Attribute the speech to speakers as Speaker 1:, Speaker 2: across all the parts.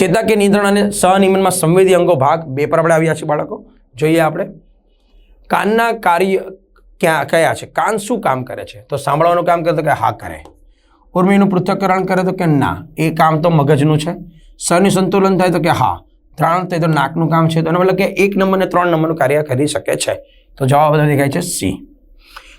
Speaker 1: ચેતા કે નિયંત્રણ અને સહનિયમનમાં સંવેદી અંગો ભાગ બે પર આપણે આવ્યા છીએ બાળકો. જોઈએ આપણે. કાનના કાર્ય ક્યાં, કયા છે? કાન શું કામ કરે છે? તો સાંભળવાનું કામ કરે તો કે હા કરે. ઉર્મીનું પૃથ્થકરણ કરે તો કે ના. એ કામ તો મગજનું છે. સહનું સંતુલન થાય તો કે હા. ત્રણ થાય તો નાકનું કામ છે. તો એનો મતલબ કે એક નંબર ને ત્રણ નંબરનું કાર્ય કરી શકે છે. તો જવાબ બધા દેખાય છે સી.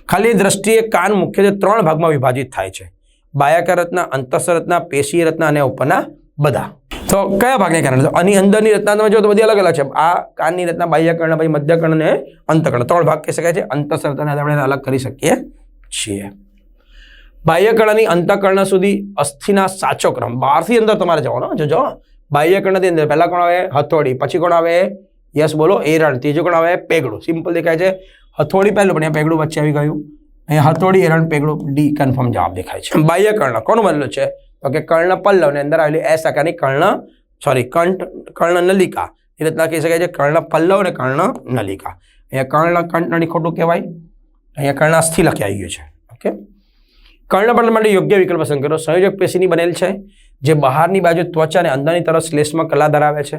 Speaker 1: ખાલી દ્રષ્ટિએ કાન મુખ્યત્વે ત્રણ ભાગમાં વિભાજિત થાય છે. બાહ્યક રત્ના અંતસ્થ રત્ના પેશી રત્ના અને ઉપરના બધા. તો કયા ભાગને કારણે? આની અંદરની રચના તમે જો તો બધી અલગ અલગ છે. આ કાનની રચના બાહ્યકર્ણ, પછી મધ્યકર્ણ અને અંતકર્ણ. ત્રણ ભાગ કહી શકાય છે. અંતસ્થ આપણે અલગ કરી શકીએ છીએ. બાહ્યકર્ણની અંતકર્ણ સુધી અસ્થિના સાચો ક્રમ. બહારથી અંદર તમારે જવાનો. જો જો, બાહ્યકર્ણથી અંદર. પહેલાં કોણ આવે? હથોડી. પછી કોણ આવે? યસ, બોલો. એરણ. ત્રીજું કોણ આવે? પેગડું. સિમ્પલ દેખાય છે. હથોડી પહેલું, પણ અહીંયા પેગડું વચ્ચે આવી ગયું. અહીંયા હથોડી, એરણ, પેગડું, ડી, કન્ફર્મ જવાબ દેખાય છે. બાહ્યકર્ણ. કોનું બનેલું છે? તો કે કર્ણ પલ્લવને અંદર આવેલી એસ આકારની કર્ણ સોરી કંઠ, કર્ણ નલિકા. એ રીતના કહી શકાય છે કર્ણ પલ્લવ અને કર્ણ નલિકા. અહીંયા કર્ણ, કંઠ ખોટું કહેવાય. અહીંયા કર્ણાસ્થિ લખી આવી ગયું છે. ઓકે કર્ણપટલ માટે યોગ્ય વિકલ્પ પસંદ કરો. સંયોજક પેશીની બનેલ છે, જે બહારની બાજુ ત્વચા અને અંદરની તરફ શ્લેષમાં કલા ધરાવે છે.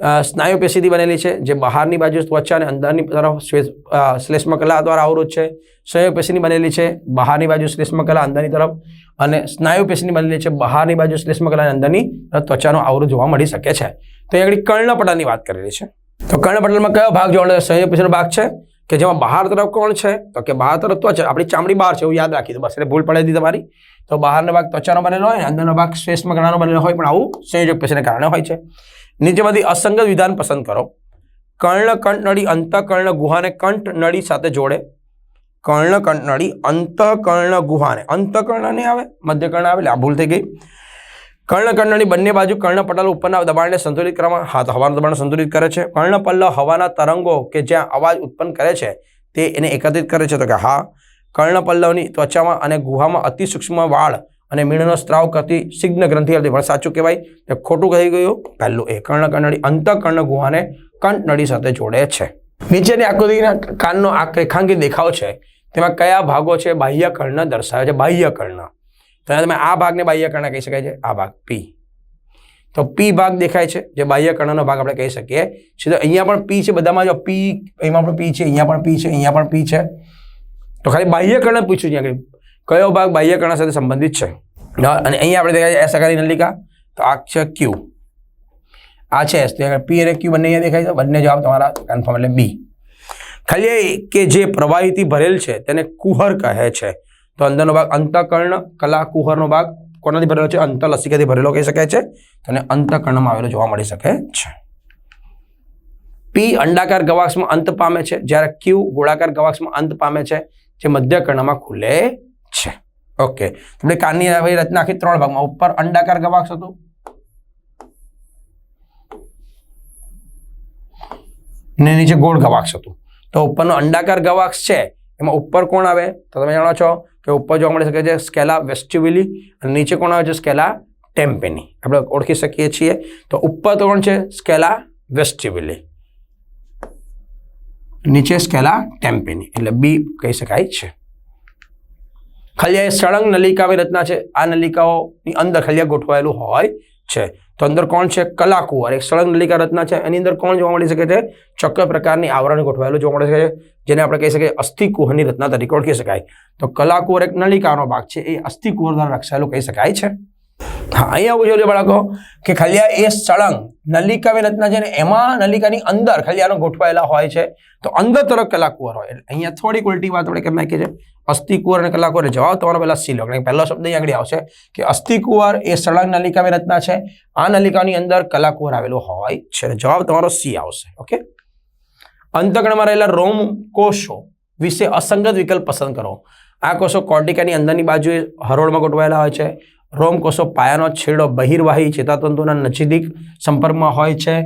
Speaker 1: સ્નાયુ પેશીથી બનેલી છે, જે બહારની બાજુ ત્વચા અને અંદરની તરફ શ્લેષ્મકલા શ્લેષ્મ કલા દ્વારા અવરોધ છે. સંયોગ પેશીની બનેલી છે, બહારની બાજુ શ્લેષ્મ કલા અંદરની તરફ. અને સ્નાયુ પેશીની બનેલી છે, બહારની બાજુ શ્લેષ્મકલા અને અંદરની ત્વચાનો આવૃત જોવા મળી શકે છે. તો એ આગળ કર્ણપટલની વાત કરેલી છે. તો કર્ણપટલમાં કયો ભાગ જોવા મળે સંયોગ પેશીનો ભાગ છે, કે જેમાં બહાર તરફ કોણ છે? તો કે બહાર તરફ ત્વચા, આપણી ચામડી બહાર છે, એવું યાદ રાખી દો. બસ, એટલે ભૂલ પડે તમારી. તો બહારનો ભાગ ત્વચાનો બનેલો હોય, અંદરનો ભાગ શ્લેષ્મ કલાનો બનેલો હોય, પણ આવું સંયોજક પેશીને કારણે હોય છે. નીચેમાંથી અસંગત વિધાન પસંદ કરો. કર્ણ, કંઠ, નળી, અંતઃકર્ણ, ગુહાને કંઠ, નળી સાથે જોડે. કર્ણ, કંઠ, નળી, અંતઃકર્ણ, ગુહાને. અંતઃકર્ણ નહીં આવે? મધ્યકર્ણ આવે, એટલે આ ભૂલ થઈ ગઈ. કર્ણ બંને બાજુ કર્ણપટલ ઉપરના દબાણને સંતુલિત કરવામાં હાથ હવાનું દબાણ સંતુલિત કરે છે. કર્ણપલ્લ હવાના તરંગો કે જ્યાં અવાજ ઉત્પન્ન કરે છે, તે એને એકત્રિત કરે છે. તો કે હા કર્ણપલ્લવની ત્વચામાં અને ગુહામાં અતિ સૂક્ષ્મ વાળ અને મીણનો સ્ત્રાવ કરતી સિગ્ન ગ્રંથિ હતી પણ સાચું કહેવાય? ખોટું કહી ગયું, પહેલું એ કર્ણ કન્નડી અંતઃકર્ણ ગુહાને કંઠ નળી સાથે જોડે છે. નીચેની આકૃતિના કાનનો આ રેખાંકિત દેખાવ છે. તેમાં કયા ભાગો છે? બાહ્ય કર્ણ દર્શાવે છે બાહ્ય કર્ણ તો તમે આ ભાગને બાહ્ય કર્ણ કહી શકાય છે, આ ભાગ પી તો પી ભાગ દેખાય છે, જે બાહ્ય કર્ણનો ભાગ આપણે કહી શકીએ સીધો અહીંયા પણ પી છે, બધામાં જો પી એમાં પણ પી છે, અહીંયા પણ પી છે, અહીંયા પણ પી છે. તો ખાલી બાહ્ય કર્ણ પૂછ્યું છે આગળ. કયો ભાગ બાહ્ય કર્ણ સાથે સંબંધિત છે? અને અહીંયા આપણે દેખાય એસ આકારની નલિકા. તો આ છે ક્યુ આ છે એસ પી અને ક્યુ બંને અહીંયા દેખાય છે. બંને જવાબ તમારા કન્ફર્મ એટલે બી ખાલી કે જે પ્રવાહીથી ભરેલ છે તેને કુહર કહે છે. તો અંદરનો ભાગ અંતકર્ણ કલા કુહરનો ભાગ કોનાથી ભરેલો છે? અંતલસિકાથી ભરેલો કહી શકાય છે. અને અંતઃકર્ણમાં આવેલો જોવા મળી શકે છે. પી અંડાકાર ગવાક્ષમાં અંત પામે છે. જ્યારે ક્યુ ગોળાકાર ગવાક્ષમાં અંત પામે છે, જે મધ્યકર્ણમાં ખુલે છે. ઓકે આપણે કાનની આવી રચના આખી ત્રણ ભાગમાં. ઉપર અંડાકાર ગવાક્ષ હતું. ને નીચે ગોળ ગવાક્ષ હતું. તો ઉપરનો અંડાકાર ગવાક્ષ છે, એમાં ઉપર કોણ આવે? તો તમે જાણો છો કે ઉપર જોવા મળી શકે છે સ્કેલા વેસ્ટ્યુબિલી અને નીચે કોણ આવે છે? સ્કેલા ટેમ્પેની. આપણે ઓળખી શકીએ છીએ. તો ઉપર તો કોણ છે? સ્કેલા વેસ્ટ્યુબિલી નીચે સ્કેલા ટેમ્પેની. એટલે બી કહી શકાય છે. ખાલી આ સળંગ નલિકાવી રચના છે. આ નલિકાઓની અંદર ખાલી આ ગોઠવાયેલું હોય છે. તો અંદર કોણ છે? કલાકુંવર એક સળંગ નલિકા રચના છે. એની અંદર કોણ જોવા મળી શકે છે? ચોક્કસ પ્રકારની આવરણ ગોઠવાયેલું જોવા મળી શકે છે. જેને આપણે કહી શકીએ અસ્થિકુહની રચના તરીકે ઓળખી શકાય. તો કલાકુંવર એક નલિકાનો ભાગ છે. એ અસ્થિકુહર દ્વારા રક્ષાયેલું કહી શકાય છે. હા, અહીંયા આવું જોઈએ બાળકો, કે ખાલી આ એ સળંગ નલિકાવી રચના છે ને એમાં નલિકાની અંદર ખાલી આનો ગોઠવાયેલા હોય છે. તો અંદર તરફ કલાકુંવર હોય. એટલે અહીંયા થોડીક ઉલટી વાત આપણે કેમ નાખીએ છીએ અસ્થિકુંવર અને કલાકુવર જવાબ તમારો પહેલા સી લો. પહેલો શબ્દ અહીં આગળ આવશે કે અસ્થિકુવર એ સળંગ નલિકાની રચના છે. આ નલિકાની અંદર કલાકુંવર આવેલું હોય છે. જવાબ તમારો સી આવશે. ઓકે? અંતકણમાં રહેલા રોમ કોષો વિશે અસંગત વિકલ્પ પસંદ કરો. આ કોષો કોર્ટિકાની અંદરની બાજુએ હરોળમાં ગોઠવાયેલા હોય છે. રોમ કોષો પાયાનો છેડો બહિર્વાહી ચેતાતંતુના નજીક સંપર્કમાં હોય છે.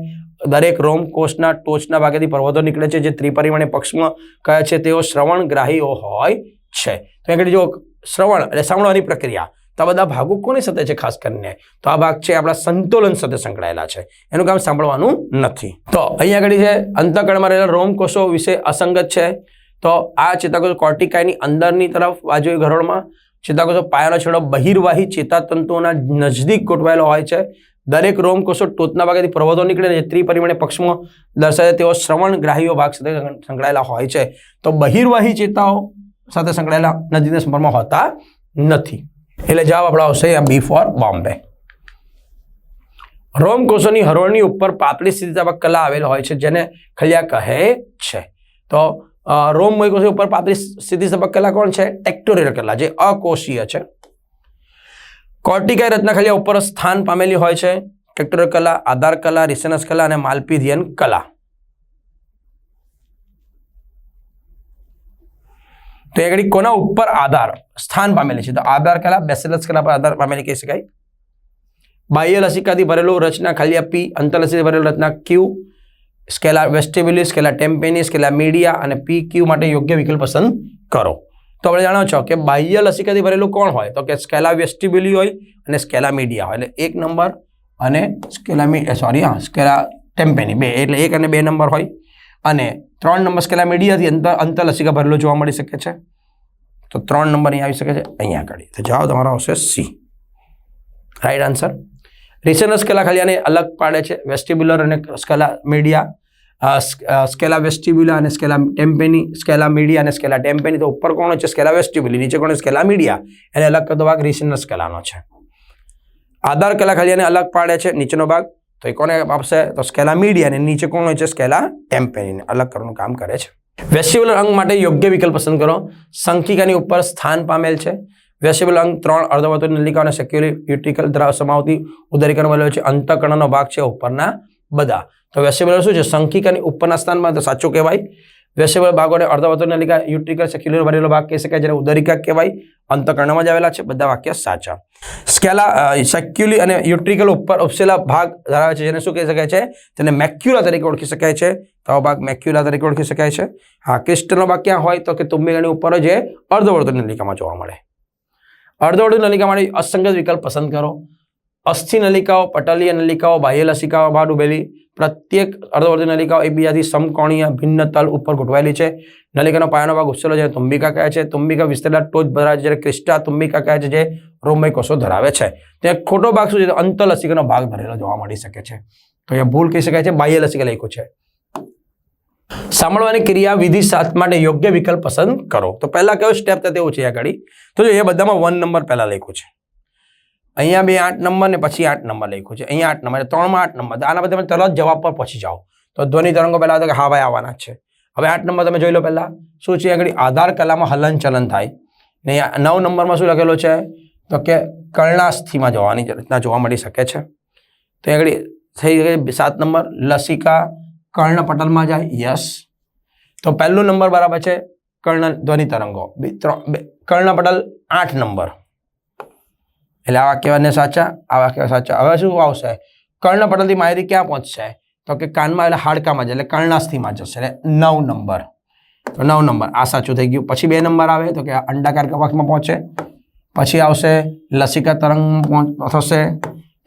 Speaker 1: દરેક રોમ કોષના ટોચના ભાગેથી પર્વતો નીકળે છે. જે ત્રિપરિમાણીય પક્ષમાં કહે છે તેઓ શ્રવણગ્રાહીઓ હોય છે. તો આગળ જો શ્રવણ એટલે સાંભળવાની પ્રક્રિયા. તો આ બધા ભાગો કોની સાથે છે ખાસ કરીને? તો આ ભાગ છે આપણા સંતુલન સાથે સંકળાયેલા છે. એનું કામ સાંભળવાનું નથી. તો અહીંયા આગળ છે અંતકણમાં રહેલા રોમ કોષો વિશે અસંગત છે. તો આ ચેતાકોષ કોર્ટિકાની અંદરની તરફ બાજુએ ગરોળમાં ચેતાકોષો પાયાનો છેડો બહિર્વાહી ચેતાતંતુઓના નજદીક ગોઠવાયેલો હોય છે. દરેક રોમકોષો ટોચના ભાગેથી પ્રવાદો નીકળે છે. ત્રિપરિમાણીય પક્ષમાં દર્શાવે તેઓ શ્રવણ ગ્રાહીઓ ભાગ સાથે સંકળાયેલા હોય છે. તો બહિર્વાહી ચેતાઓ સાથે સંકળાયેલા નજીકના સંપર્કમાં હોતા નથી. એટલે જવાબ આપણો આવશે બી ફોર બોમ્બે રોમકોષોની હરોળની ઉપર પાતળી સ્થિતિ કલા આવેલ હોય છે, જેને ખલિયા કહે છે. તો રોમ રોમમય કોષો ઉપર પાતળી સ્થિતિ કલા કોણ છે? એક્ટોરિયલ કલા, જે અકોષીય છે. કોર્ટિકાય રચના ખલિયા ઉપર સ્થાન પામેલી હોય છે. એક્ટોરિયલ કલા, આધાર કલા, રિસેનસ કલા અને માલપીધિયન કલા. તો એ ઘડી કોના ઉપર આધાર? સ્થાન પામેલી છે. તો આધાર કલા બેસેલસ કલા પર આધાર પામેલી કહી શકાય. બાહ્ય લસિકાથી ભરેલું રચના ખાલી પી અંતરલસિકાથી ભરેલું રચના ક્યુ સ્કેલા વેસ્ટેબ્યુલિસ, સ્કેલા ટેમ્પેની સ્કેલા મીડિયા અને પી ક્યુ માટે યોગ્ય વિકલ્પ પસંદ કરો. તો આપણે જાણો છો કે બાહ્ય લસિકાથી ભરેલું કોણ હોય? તો કે સ્કેલા વેસ્ટિબ્યુલી હોય અને સ્કેલા મીડિયા હોય. એટલે એક નંબર અને સ્કેલા મી સોરી હા, સ્કેલા ટેમ્પેની બે, એટલે એક અને બે નંબર હોય. અને ત્રણ નંબર સ્કેલા મીડિયાથી અંતર અંતરલસિકા ભરેલો જોવા મળી શકે છે. તો ત્રણ નંબર અહીંયા આવી શકે છે. અહીંયા આગળ. તો જવાબ તમારો આવશે સી રાઈટ આન્સર રિસેનસ સ્કેલા ખાલી આને અલગ પાડે છે. વેસ્ટિબ્યુલર અને સ્કેલા મીડિયા સ્કેલા વેસ્ટિબ્યુલા અને સ્કેલા ટેમ્પેની સ્કેલા મીડિયા અને સ્કેલા ટેમ્પેની તો ઉપર કોણ છે? સ્કેલા વેસ્ટિબ્યુલી નીચે કોણ સ્કેલા મીડિયા એને અલગ કરતો ભાગ રિસેનસ સ્કેલાનો છે. આધાર કલા ખાલી આને અલગ પાડે છે. નીચેનો ભાગ તો એ કોને આપશે? તો સ્કેલા મીડિયા અને નીચે કોણ હોય છે? સ્કેલા ટેમ્પેની અલગ કરવાનું કામ કરે છે. વેસ્ટિબ્યુલર અંગ માટે યોગ્ય વિકલ્પ પસંદ કરો. સંખિકાની ઉપર સ્થાન પામેલ છે. વેસ્ટિબ્યુલર અંગ ત્રણ અર્ધવર્તુળ નલિકા અને સેક્યુલી યુટિકલ ધરાવ સમાવતી ઉદરીકરણ વાળો છે. અંતકર્ણનો ભાગ છે ઉપરના બધા. તો વેસ્ટિબ્યુલર શું છે? સંખિકાની ઉપરના સ્થાનમાં તો સાચું કહેવાય. વેસ્ટિબ્યુલર ભાગોને અર્ધવર્તુળ નલિકા યુટિકલ સેક્યુલર ભરેલો ભાગ કહી શકાય જ્યારે ઉદરિકા કહેવાય. અંતકર્ણમાં જ આવેલા છે, બધા વાક્ય સાચા. સ્કેલા સેક્યુલી અને યુટ્રિકલ ઉપર ઉપસેલા ભાગ ધરાવે છે, જેને શું કહી શકાય છે? તેને મેક્યુલા તરીકે ઓળખી શકાય છે. તો ભાગ મેક્યુલા તરીકે ઓળખી શકાય છે. હા, ક્રિસ્ટલનો ભાગ ક્યાં હોય? તો કે તુંબીગણની ઉપર જ અર્ધવર્તુળ નલિકામાં જોવા મળે. અર્ધવર્તુળ નલિકા અસંગત વિકલ્પ પસંદ કરો. અસ્થિ નલિકાઓ, પટલીય નલિકાઓ, બાહ્ય લસિકાઓ ભાડ ડૂબેલી. પ્રત્યેક અર્ધવર્તી નલિકાઓ એકબીજાથી સમકોણીય ભિન્ન તલ ઉપર ગોઠવાયેલી છે. નલિકાનો પાયાનો ભાગ ઉછેલો છે તુંબિકા કહે છે. તુંબિકા વિસ્તરેલા ટોચ ધરાવે છે, જ્યારે ક્રિસ્ટા તુંબિકા કહે છે, જે રોમય કોષો ધરાવે છે. ત્યાં ખોટો ભાગ શું છે? તો અંતલસિકાનો ભાગ ભરેલો જોવા મળી શકે છે. તો અહીંયા ભૂલ કહી શકાય છે બાહ્ય લસિકા લખ્યું છે. સાંભળવાની ક્રિયા વિધિ સાત માટે યોગ્ય વિકલ્પ પસંદ કરો. તો પહેલા કયો સ્ટેપ થાય તેવું છે આ ઘડી? તો જો એ બધામાં વન નંબર પહેલા લખ્યું છે. અહીંયા બે આઠ નંબર ને પછી આઠ નંબર લખ્યું છે. અહીંયા આઠ નંબર ત્રણમાં આઠ નંબર આના બધા તમે તરત જવાબ પર પહોંચી જાઓ. તો ધ્વનિ તરંગો પહેલાં તો કે હા ભાઈ આવવાના છે. હવે આઠ નંબર તમે જોઈ લો પહેલાં. શું છે? આગળ આધાર કલામાં હલન ચલન થાય. ને નવ નંબરમાં શું લખેલો છે? તો કે કર્ણાસ્થિમાં જવાની રચના જોવા મળી શકે છે. તો આગળ થઈ ગઈ સાત નંબર લસિકા કર્ણપટલમાં જાય. યસ તો પહેલું નંબર બરાબર છે કર્ણ ધ્વનિ તરંગો. બે, ત્રણ કર્ણપટલ આઠ નંબર એટલે આવા કહેવાને સાચા, આવા કહેવા સાચા. હવે શું આવશે? કર્ણપટલથી માહિતી ક્યાં પહોંચશે? તો કે કાનમાં એટલે હાડકામાં જાય એટલે કર્ણાસ્થિમાં જશે એટલે નવ નંબર. તો નવ નંબર. આ સાચું થઈ ગયું. પછી બે નંબર આવે તો કે અંડાકાર કવાકમાં પહોંચે. પછી આવશે લસિકા તરંગ થશે.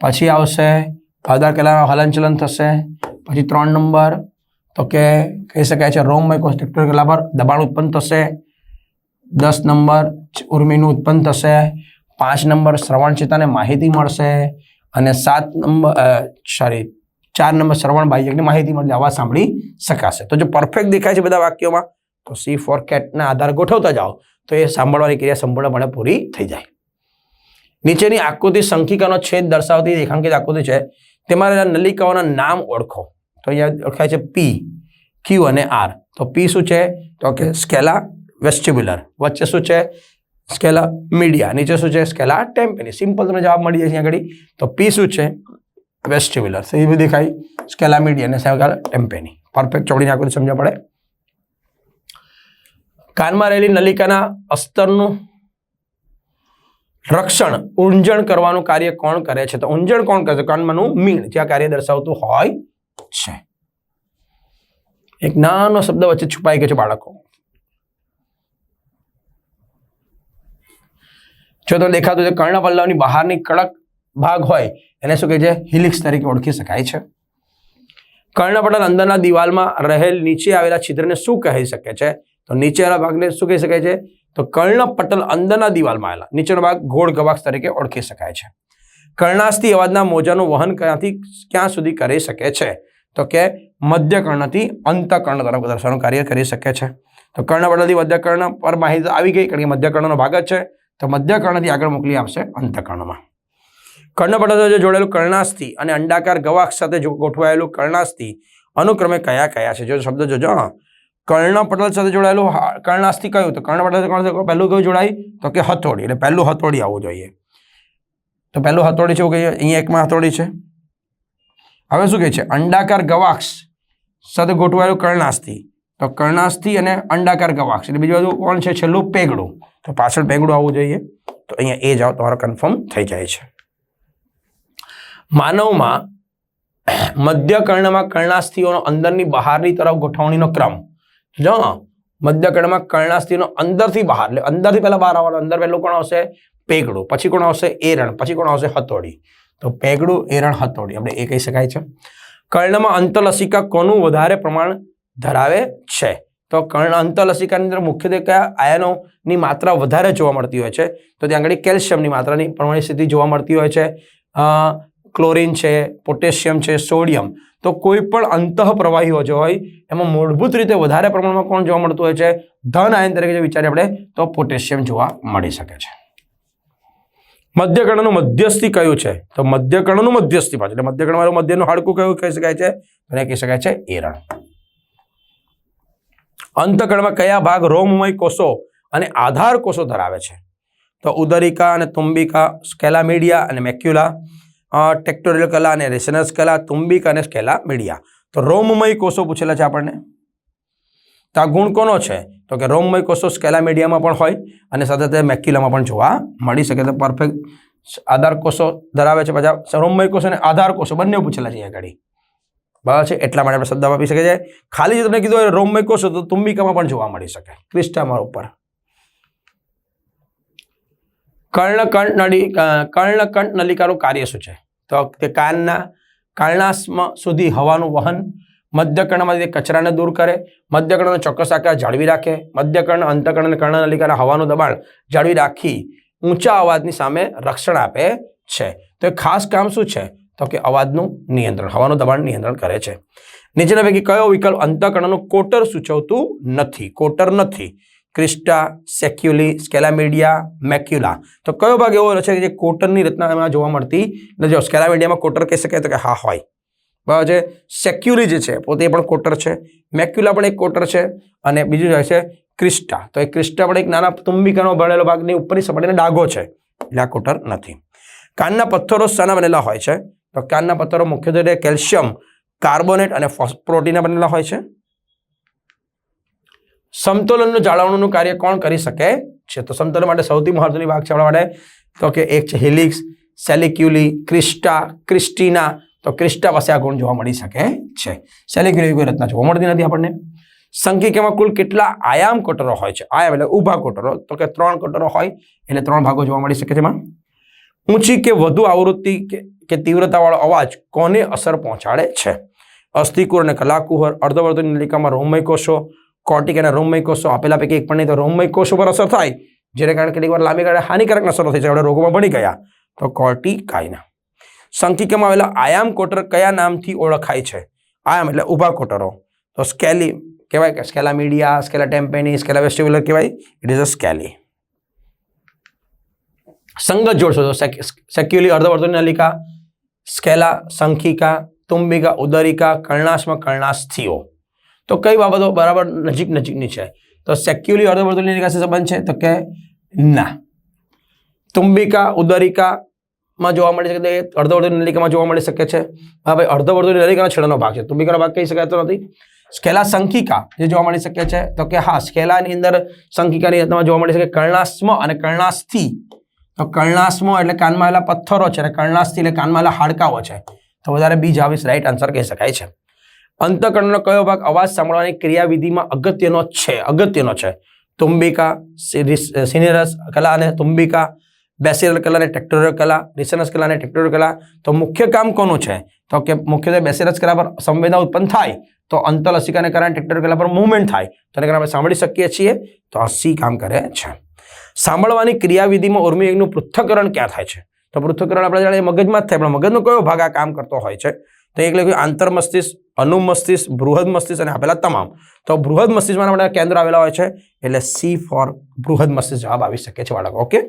Speaker 1: પછી આવશે આધાર કલામાં હલનચલન થશે. પછી ત્રણ નંબર. તો કે કહી શકાય છે રોમમય કોષ કલા પર દબાણ ઉત્પન્ન થશે. દસ નંબર ઉર્મિનું ઉત્પન્ન થશે. પાંચ નંબર શ્રવણ ચેતાને માહિતી મળશે અને સાત નંબર સોરી ચાર નંબર શ્રવણ બાહ્યકની માહિતી મળે અવાજ સાંભળી શકાશે. તો જો પરફેક્ટ દેખાય છે બધા વાક્યોમાં, તો સી ફોર કેટના આધાર ગોઠવતા જાઓ, તો એ સાંભળવાની ક્રિયા સંપૂર્ણપણે પૂરી થઈ જાય. નીચેની આકૃતિ સંખિકાનો છેદ દર્શાવતી રેખાંકિત આકૃતિ છે, તેમાં નલિકાઓના નામ ઓળખો. તો અહીંયા ઓળખાય છે પી ક્યુ અને આર તો પી શું છે? તો કે સ્કેલા વેસ્ટિબ્યુલર. વચ્ચે શું છે? સ્કેલા મીડિયા નીચે શું છે? સ્કેલા ટેમ્પેની સિમ્પલ તમને જવાબ મળી જાય છે આગળ. તો પી શું છે? વેસ્ટિબ્યુલર તો એ બી દેખાય. સ્કેલા મીડિયા અને સ્કેલા ટેમ્પેની પરફેક્ટ ચોકડીને આકૃતિ સમજવા પડે. કાનમાં રહેલી નલિકાના અસ્તરનું રક્ષણ, ઊંજણ કરવાનું કાર્ય કોણ કરે છે? તો ઊંજણ કોણ કરે છે? કાનમાંનું મીણ. જે કાર્ય દર્શાવતું હોય છે. એક નાનો શબ્દ વચ્ચે છુપાઈ ગયો છે બાળકો. જો તો દેખાતું છે કર્ણપલ્લવની બહારની કડક ભાગ હોય, એને શું કહે છે? હિલિક્સ તરીકે ઓળખી શકાય છે. કર્ણપટલ અંદરના દિવાલમાં રહેલ નીચે આવેલા છિદ્રને શું કહી શકે છે? તો નીચેના ભાગને શું કહી શકાય છે? તો કર્ણપટલ અંદરના દિવાલમાં આવેલા. નીચેનો ભાગ ઘોડ ગવાક્ષ તરીકે ઓળખી શકાય છે. કર્ણાસ્થિ અવાજના મોજાનું વહન ક્યાંથી, ક્યાં સુધી કરી શકે છે? તો કે મધ્યકર્ણથી અંતકર્ણ તરફ દર્શાવવાનું કાર્ય કરી શકે છે. તો કર્ણપટલથી મધ્યકર્ણ પર માહિતી આવી ગઈ, કારણ કે મધ્યકર્ણનો ભાગ જ છે. તો મધ્યકર્ણથી આગળ મોકલી આપશે અંતકર્ણમાં. કર્ણપટલ જે જોડેલું કર્ણાસ્થિ અને અંડાકાર ગવાક્ષ સાથે ગોઠવાયેલું કર્ણાસ્થિ અનુક્રમે કયા કયા છે? જો શબ્દ જોજો કર્ણપટલ સાથે જોડાયેલું કર્ણાસ્થિ કયું? તો કર્ણપટલ પહેલું કયું જોડાય? તો કે હથોડી. એટલે પહેલું હથોડી આવવું જોઈએ. તો પહેલું હથોડી છે, એવું કહીએ? અહીંયા એકમાં હથોડી છે. હવે શું કહે છે? અંડાકાર ગવાક્ષ સાથે ગોઠવાયેલું કર્ણાસ્થિ તો કર્ણાસ્થિ અને અંડાકાર ગવાક્ષ એટલે બીજું બધું કોણ છે? છેલ્લું પેગડું. તો પાછળ પેગડું આવવું જોઈએ. તો અહીંયા એ જાઓ તમારો કન્ફર્મ થઈ જાય છે. માનવમાં મધ્ય કર્ણમાં કર્ણાસ્થિઓનો અંદરની બહારની તરફ ગોઠવણીનો ક્રમ. જો મધ્યકર્ણમાં કર્ણાસ્થિનો અંદરથી બહાર, એટલે અંદરથી પહેલાં બહાર આવવાનું, અંદર પહેલું કોણ આવશે? પેગડું. પછી કોણ આવશે? એરણ. પછી કોણ આવશે? હથોડી. તો પેગડું, એરણ, હથોડી. આપણે એ કહી શકાય છે. કર્ણમાં અંતલસિકા કોનું વધારે પ્રમાણ ધરાવે છે. તો કર્ણ અંતલસિકાની અંદર મુખ્યત્વે કયા આયનોની માત્રા વધારે જોવા મળતી હોય છે? તો ત્યાં આગળ કેલ્શિયમની માત્રાની પ્રમાણની સ્થિતિ જોવા મળતી હોય છે. ક્લોરિન છે, પોટેશિયમ છે, સોડિયમ. તો કોઈ પણ અંતઃ પ્રવાહીઓ જે હોય એમાં મૂળભૂત રીતે વધારે પ્રમાણમાં કોણ જોવા મળતું હોય છે? ધન આયન તરીકે જો વિચારીએ આપણે, તો પોટેશિયમ જોવા મળી શકે છે. મધ્યકર્ણનું મધ્યસ્થી કયું છે? તો મધ્યકર્ણનું મધ્યસ્થી પાછું. એટલે મધ્યકર્ણ મધ્યનું હાડકું કયું કહી શકાય છે? અને કહી શકાય છે એરણ. અંતકર્ણમાં કયા ભાગ રોમમય કોષો અને આધાર કોષો ધરાવે છે? તો ઉદરિકા અને તુંબિકા સ્કેલા મીડિયા અને મેક્યુલા ટેક્ટોરિયલ કલા અને રેસનસ કલા, તુંબિકા અને સ્કેલામીડિયા. તો રોમમય કોષો પૂછેલા છે આપણને. તો આ ગુણ કોનો છે? તો કે રોમમય કોષો સ્કેલા મીડિયામાં પણ હોય અને સાથે સાથે મેક્યુલામાં પણ જોવા મળી શકે. તો પરફેક્ટ આધાર કોષો ધરાવે છે. પછી રોમમય કોષો અને આધાર કોષો બંને પૂછેલા છે અહીંયા આગળ. બરાબર છે? એટલા માટે આપણે શબ્દ આપી શકે છે ખાલી જો તમને કીધું હોય રોમમય છો, તો તુંબિકામાં પણ જોવા મળી શકે. ક્રિસ્ટામાં ઉપર. કર્ણકંઠ નળી કર્ણકંઠ નલિકાનું કાર્ય શું છે? તો તે કાનના કર્ણાશ્મ સુધી હવાનું વહન, મધ્યકર્ણમાંથી કચરાને દૂર કરે, મધ્યકર્ણનો ચોક્કસ આકાર જાળવી રાખે, મધ્યકર્ણ, અંતકર્ણ અને કર્ણનલિકાના હવાનું દબાણ જાળવી રાખી, ઊંચા અવાજની સામે રક્ષણ આપે છે. તો એ ખાસ કામ શું છે? તો કે અવાજનું નિયંત્રણ, હવાનું દબાણ નિયંત્રણ કરે છે. નીચેના પૈકી કયો વિકલ્પ અંતકર્ણનું કોટર સૂચવતું નથી? કોટર નથી. Crista saccule scala media, macula. તો કયો ભાગ એવો છે કે જે કોટરની રચના એમાં જોવા મળતી નથી? જો સ્કેલામીડિયામાં કોટર કહી શકાય તો કે હા, હોય. બરાબર છે? સેક્યુલી જે છે, પોતે પણ કોટર છે. મેક્યુલા પણ એક કોટર છે અને બીજું હોય છે ક્રિસ્ટા. તો એ ક્રિસ્ટા પણ એક નાના તુંબિકાનો ભરેલો ભાગની ઉપરની સપાટીને ડાઘો છે. એટલે આ કોટર નથી. કાનના પથ્થરો શાના બનેલા હોય છે. તો કાનના પથ્થરો મુખ્યત્વે કેલ્શિયમ, કાર્બોનેટ અને પ્રોટીનના બનેલા હોય છે. સમતોલનનું જાળવણીનું કાર્ય કોણ કરી શકે છે? તો સમતોલન માટે સૌથી મહત્વની ભાગ છે આપણા માટે, તો કે એક છે હિલિક્સ, સેલિક્યુલી, ક્રિસ્ટા, ક્રિસ્ટીના, તો ક્રિસ્ટા પાસે આ ગુણ જોવા મળી શકે છે. સેલિક્યુલી કોઈ રચના જોવા મળતી નથી આપણને. સંખ્યિકામાં કુલ કેટલા આયામ કોટરો હોય છે? આયામ એટલે ઊભા કોટરો, તો કે ત્રણ કોટરો હોય એટલે ત્રણ ભાગો જોવા મળી શકે છે એમાં. ઊંચી કે વધુ આવૃત્તિ કે કે તીવ્રતાવાળો અવાજ કોને અસર પહોંચાડે છે? અસ્થિકુર અને કલાકુહર, અર્ધવર્તુળની નલિકામાં રોમય કોષો કોર્ટિક અને રોમય કોષો, આપેલા પૈકી એક પણ નહીં તો રોમય કોષો પર અસર થાય, જેને કારણે કેટલીક વાર લાંબી ગાળે હાનિકારક અસરો થઈ છે. આપણે રોગોમાં ભણી ગયા તો કોર્ટિકાયના સંકિકામાં આવેલા આયામ કોટર કયા નામથી ઓળખાય છે? આયામ એટલે ઊભા કોટરો. તો સ્કેલી કહેવાય કે સ્કેલા મીડિયા, સ્કેલા ટેમ્પેની, સ્કેલા વેસ્ટિબ્યુલર કહેવાય. ઇટ ઇઝ અ સ્કેલી સંગત જોડશો તો સેક્યુલી અર્ધવર્તુળની નલિકા સ્કેલા, સંખિકા, તુંબિકા, ઉદરિકા, કર્ણાશમાં કર્ણાસ્થિઓ. તો કઈ બાબતો બરાબર નજીક નજીકની છે? તો સેક્યુલી અર્ધવર્તુળની સાથે સંબંધ છે? તો કે ના. તુંબિકા, ઉદરિકામાં જોવા મળી શકે છે અર્ધવર્તુળની નલિકામાં જોવા મળી શકે છે. હા ભાઈ, અર્ધવર્તુળની નલિકાનો છેડાનો ભાગ છે. તુંબિકાનો ભાગ કહી શકાતો નથી. સ્કેલા, સંખિકા જે જોવા મળી શકે છે, તો કે હા, સ્કેલાની અંદર સંખિકાની જોવા મળી શકે કર્ણાશ્મ અને કર્ણાસ્થિ. તો કર્ણાશ્મો એટલે કાનમાં આવેલા પથ્થરો છે અને કર્ણાસ્થિ એટલે કાનમાં આવેલા હાડકાઓ છે. તો વધારે બીજ જાવીસ રાઈટ આન્સર કહી શકાય છે. અંતકર્ણનો કયો ભાગ અવાજ સાંભળવાની ક્રિયાવિધિમાં અગત્યનો છે? અગત્યનો છે. તુંબિકા સિનેરસ કલા અને તુંબિકા બેસેરલ કલા અને ટેક્ટોરિયલ કલા, રિસનસ કલા અને ટેક્ટોરિયલ કલા. તો મુખ્ય કામ કોનું છે? તો કે મુખ્યત્વે બેસેરસ કલા પર સંવેદના ઉત્પન્ન થાય, તો અંતલસિકાને કારણે ટેક્ટોરિયલ કલા પર મૂવમેન્ટ થાય. તો એને કારણે આપણે સાંભળી શકીએ છીએ. તો આ સી કામ કરે છે. સાંભળવાની ક્રિયાવિધિમાં ઉર્મિવેગનું પૃથ્થકરણ ક્યાં થાય છે? તો પૃથ્થકરણ આપણે જાણીએ મગજમાં જ થાય, પણ મગજનો કયો ભાગ આ કામ કરતો હોય છે? તો એક લખ્યું, આંતર મસ્તિષ્ક અનુમસ્તિષ્ક બૃહદ મસ્તિષ્ક અને આપેલા તમામ. તો બૃહદ મસ્તિષ્કમાં આપણે કેન્દ્ર આવેલા હોય છે, એટલે સી ફોર બૃહદ મસ્તિષ્ક જવાબ આવી શકે છે બાળકો, ઓકે?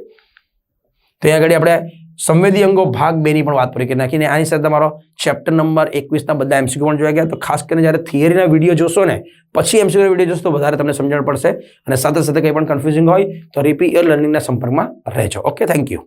Speaker 1: તો અહીંયા આગળ આપણે સંવેદી અંગો ભાગ બેની પણ વાત પૂરી કરી નાખીને આની સાથે તમારો ચેપ્ટર નંબર એકવીસના બધા એમસીક્યુ પણ જોયા ગયા. તો ખાસ કરીને જ્યારે થિયરીના વીડિયો જોશો ને, પછી એમસીક્યુ વીડિયો જોશો તો વધારે તમને સમજણ પડશે અને સાથે સાથે કંઈ પણ કન્ફ્યુઝિંગ હોય તો રીપી ઇયર લર્નિંગના સંપર્કમાં રહેજો. Okay thank you